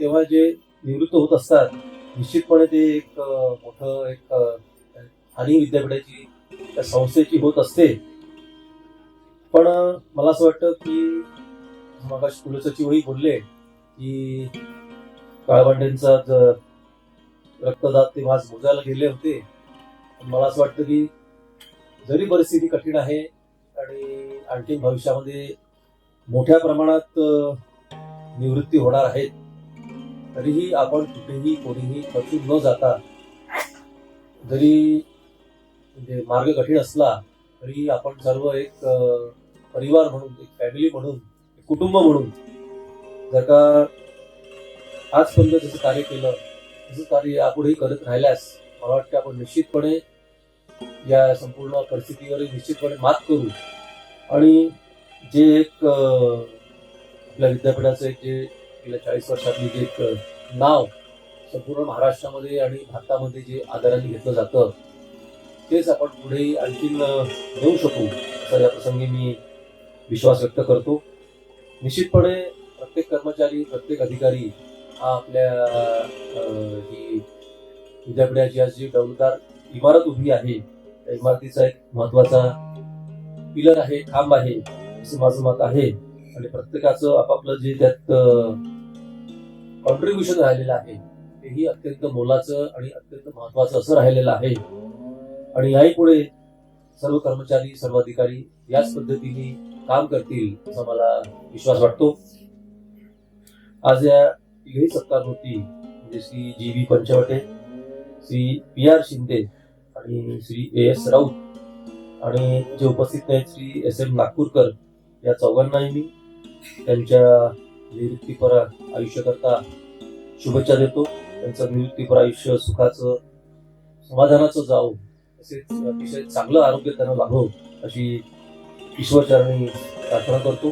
तेव्हा जे निवृत्त होत असतात निश्चितपणे ते एक मोठ मोठं एक अं, स्थानिक विद्यापीठाची त्या संस्थेची होत असते. पण मला असं वाटतं की मगाशी कुलसचिवही बोलले की काळबांड्यांचा रक्तदात ते भास मोजायला गेले होते. मला असं वाटतं की जरी परिस्थिती कठीण आहे आणि आणखी भविष्यामध्ये मोठ्या प्रमाणात निवृत्ती होणार आहेत तरीही आपण कुठेही कोणीही खर्चून न जाता जरी म्हणजे मार्ग कठीण असला तरी आपण सर्व एक परिवार म्हणून एक फॅमिली म्हणून एक कुटुंब म्हणून जर का आजपर्यंत जसं कार्य केलं तसं कार्य यापुढेही करत राहिल्यास मला वाटतं आपण निश्चितपणे या संपूर्ण परिस्थितीवर निश्चितपणे मात करू. आणि जे एक आपल्या विद्यापीठाचं एक जे गेल्या चाळीस वर्षातली जे एक नाव संपूर्ण महाराष्ट्रामध्ये आणि भारतामध्ये जे आदराने घेतलं जातं तेच आपण पुढे आणखीन देऊ शकू असा या प्रसंगी मी विश्वास व्यक्त करतो. निश्चितपणे प्रत्येक कर्मचारी प्रत्येक अधिकारी हा आपल्या ही विद्यापीठाची आज जी डौलदार इमारत उभी आहे त्या इमारतीचा एक महत्त्वाचा पिलर आहे खांब आहे असं माझं मत आहे. आणि प्रत्येकाचं आपापलं जे त्यात कॉन्ट्रीब्युशन राहिलेलं आहे. तेही अत्यंत मोलाचं आणि अत्यंत महत्वाचं असं राहिलेलं आहे. आणि याही पुढे सर्व कर्मचारी सर्व अधिकारी याच पद्धतीने काम करतील असा मला विश्वास वाटतो. आज या तिघही होती म्हणजे Shri G V Panchwate Shri P R Shinde आणि श्री ए एस राऊत आणि जे उपस्थित आहेत श्री एस एम नागपूरकर या चौघांनाही मी त्यांच्या निवृत्तीपर आयुष्याकरता शुभेच्छा देतो. त्यांचं निवृत्तीपर आयुष्य सुखाचं समाधानाचं जावं. तसेच अतिशय चांगलं आरोग्य त्यांना लाभो अशी ईश्वरचरणी प्रार्थना करतो.